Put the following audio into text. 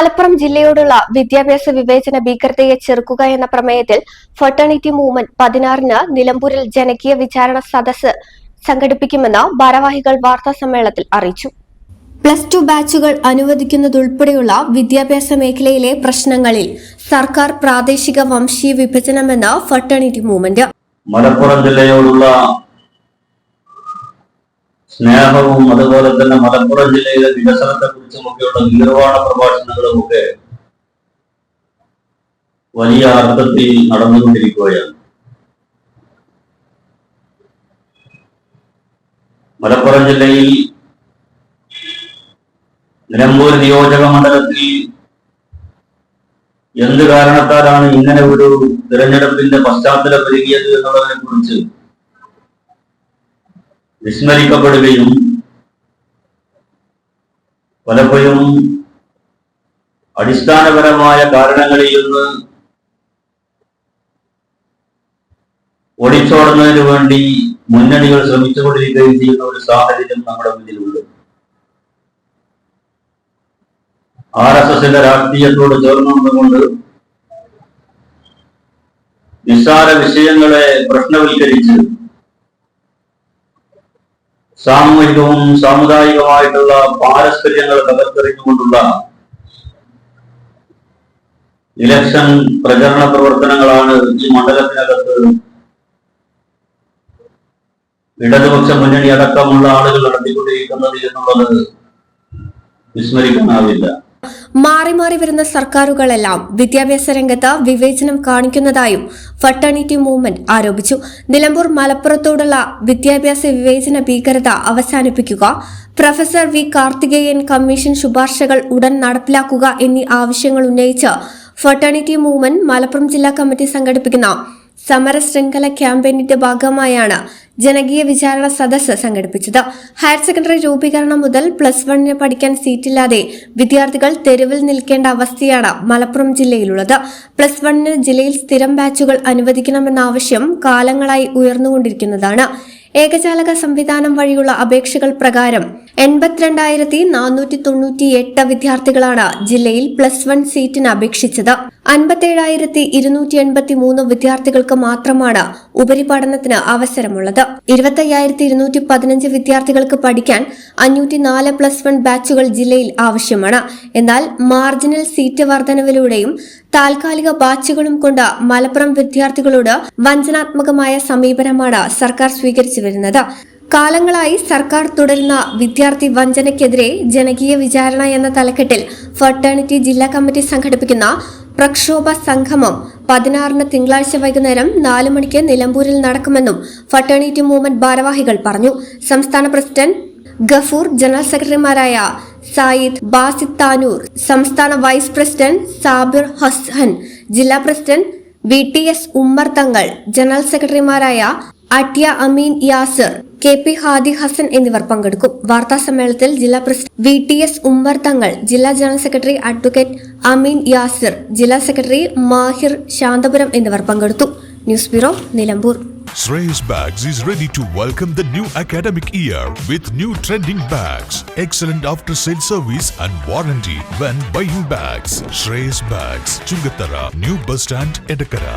മലപ്പുറം ജില്ലയോടുള്ള വിദ്യാഭ്യാസ വിവേചന ഭീകരതയെ ചെറുക്കുക എന്ന പ്രമേയത്തിൽ ഫെർട്ടേണിറ്റി മൂവ്മെന്റ് പതിനാറിന് നിലമ്പൂരിൽ ജനകീയ വിചാരണ സദസ് സംഘടിപ്പിക്കുമെന്ന് ഭാരവാഹികൾ വാർത്താ സമ്മേളനത്തിൽ അറിയിച്ചു. പ്ലസ് ടു ബാച്ചുകൾ അനുവദിക്കുന്നതുൾപ്പെടെയുള്ള വിദ്യാഭ്യാസ മേഖലയിലെ പ്രശ്നങ്ങളിൽ സർക്കാർ പ്രാദേശിക വംശീയ വിഭജനമെന്ന് ഫെർട്ടേണിറ്റി മൂവ്മെന്റ് മലപ്പുറം ജില്ലയോടുള്ള സ്നേഹവും അതുപോലെ തന്നെ മലപ്പുറം ജില്ലയിലെ വികസനത്തെ കുറിച്ചും ഒക്കെയുള്ള നിർവാണ പ്രഭാഷണങ്ങളും ഒക്കെ വലിയ അർത്ഥത്തിൽ നടന്നുകൊണ്ടിരിക്കുകയാണ്. മലപ്പുറം ജില്ലയിൽ നിലമ്പൂർ നിയോജക മണ്ഡലത്തിൽ എന്ത് കാരണത്താലാണ് ഇങ്ങനെ ഒരു തിരഞ്ഞെടുപ്പിന്റെ പശ്ചാത്തലം ഒരുങ്ങിയത് എന്നുള്ളതിനെ കുറിച്ച് വിസ്മരിക്കപ്പെടുകയും പലപ്പോഴും അടിസ്ഥാനപരമായ കാരണങ്ങളിൽ നിന്ന് ഒളിച്ചോടുന്നതിന് വേണ്ടി മുന്നണികൾ ശ്രമിച്ചുകൊണ്ടിരിക്കുകയും ചെയ്യുന്ന ഒരു സാഹചര്യം നമ്മുടെ മുന്നിലുണ്ട്. ആർ എസ് എസിന്റെ രാഷ്ട്രീയത്തോട് ചേർന്നുകൊണ്ട് നിസ്സാര വിഷയങ്ങളെ പ്രശ്നവൽക്കരിച്ച് സാമൂഹികവും സാമുദായികവുമായിട്ടുള്ള പാരസ്പര്യങ്ങൾ തകർത്തെറിഞ്ഞുകൊണ്ടുള്ള ഇലക്ഷൻ പ്രചരണ പ്രവർത്തനങ്ങളാണ് ഈ മണ്ഡലത്തിനകത്ത് ഇടതുപക്ഷ മുന്നണി അടക്കമുള്ള ആളുകൾ നടത്തിക്കൊണ്ടിരിക്കുന്നത് എന്നുള്ളത് വിസ്മരിക്കാനാവില്ല. മാറി മാറി വരുന്ന സർക്കാരുകളെല്ലാം വിദ്യാഭ്യാസ രംഗത്ത് വിവേചനം കാണിക്കുന്നതായും ഫട്ടേണിറ്റി മൂവ്മെന്റ് ആരോപിച്ചു. നിലമ്പൂർ മലപ്പുറത്തോടുള്ള വിദ്യാഭ്യാസ വിവേചന ഭീകരത അവസാനിപ്പിക്കുക പ്രൊഫസർ വി കാർത്തികേയൻ കമ്മീഷൻ ശുപാർശകൾ ഉടൻ നടപ്പിലാക്കുക എന്നീ ആവശ്യങ്ങൾ ഉന്നയിച്ച് ഫട്ടേണിറ്റി മൂവ്മെന്റ് മലപ്പുറം ജില്ലാ കമ്മിറ്റി സംഘടിപ്പിക്കുന്ന സമര ശൃംഖല ക്യാമ്പയിനിന്റെ ഭാഗമായാണ് ജനകീയ വിചാരണ സദസ്സ് സംഘടിപ്പിച്ചത്. ഹയർ സെക്കൻഡറി രൂപീകരണം മുതൽ പ്ലസ് വണ്ണിന് പഠിക്കാൻ സീറ്റില്ലാതെ വിദ്യാർത്ഥികൾ തെരുവിൽ നിൽക്കേണ്ട അവസ്ഥയാണ് മലപ്പുറം ജില്ലയിലുള്ളത്. പ്ലസ് വണ്ണിന് ജില്ലയിൽ സ്ഥിരം ബാച്ചുകൾ അനുവദിക്കണമെന്ന ആവശ്യം കാലങ്ങളായി ഉയർന്നുകൊണ്ടിരിക്കുന്നതാണ്. ഏകജാലക സംവിധാനം വഴിയുള്ള അപേക്ഷകൾ പ്രകാരം എൺപത്തിരണ്ടായിരത്തി നാനൂറ്റി തൊണ്ണൂറ്റി എട്ട് വിദ്യാർത്ഥികളാണ് ജില്ലയിൽ പ്ലസ് വൺ സീറ്റിന് അപേക്ഷിച്ചത്. അൻപത്തേഴായിരത്തി ഇരുന്നൂറ്റി എൺപത്തി മൂന്ന് വിദ്യാർത്ഥികൾക്ക് മാത്രമാണ് ഉപരിപഠനത്തിന് അവസരമുള്ളത്. ഇരുപത്തയ്യായിരത്തി ഇരുന്നൂറ്റി പതിനഞ്ച് വിദ്യാർത്ഥികൾക്ക് പഠിക്കാൻ അഞ്ഞൂറ്റി നാല് പ്ലസ് വൺ ബാച്ചുകൾ ജില്ലയിൽ ആവശ്യമാണ്. എന്നാൽ മാർജിനൽ സീറ്റ് വർധനവിലൂടെയും താൽക്കാലിക ബാച്ചുകളും കൊണ്ട് മലപ്പുറം വിദ്യാർത്ഥികളോട് വഞ്ചനാത്മകമായ സമീപനമാണ് സർക്കാർ സ്വീകരിച്ചു വരുന്നത് കാലങ്ങളായി സർക്കാർ തുടരുന്ന വിദ്യാർത്ഥി വഞ്ചനയ്ക്കെതിരെ ജനകീയ വിചാരണ എന്ന തലക്കെട്ടിൽ ഫെർട്ടേണിറ്റി ജില്ലാ കമ്മിറ്റി സംഘടിപ്പിക്കുന്ന പ്രക്ഷോഭ സംഗമം പതിനാറിന് തിങ്കളാഴ്ച വൈകുന്നേരം നാല് മണിക്ക് നിലമ്പൂരിൽ നടക്കുമെന്നും ഫെർട്ടേണിറ്റി മൂവ്മെന്റ് ഭാരവാഹികൾ പറഞ്ഞു. സംസ്ഥാന പ്രസിഡന്റ് ഗഫൂർ ജനറൽ സെക്രട്ടറിമാരായ സായിദ് ബാസിദ് താനൂർ സംസ്ഥാന വൈസ് പ്രസിഡന്റ് സാബിർ ഹസ്ഹൻ ജില്ലാ president V T S Ummer Thangal general സെക്രട്ടറിമാരായ അട്യ അമീൻ യാസർ കെ പി ഹാദി ഹസൻ എന്നിവർ പങ്കെടുക്കും വാർത്താ സമ്മേളനത്തിൽ ജില്ലാ president V T S Ummer Thangal ജില്ലാ general secretary advocate Ameen Yasir ജില്ലാ സെക്രട്ടറി മാഹിർ ശാന്തപുരം എന്നിവർ പങ്കെടുത്തു news bureau Nilambur Shreyas Bags is ready to welcome the new academic year with new trending bags, excellent after sale service and warranty when buying bags. Shreyas Bags, Chungatara, New Bus Stand, Edakara.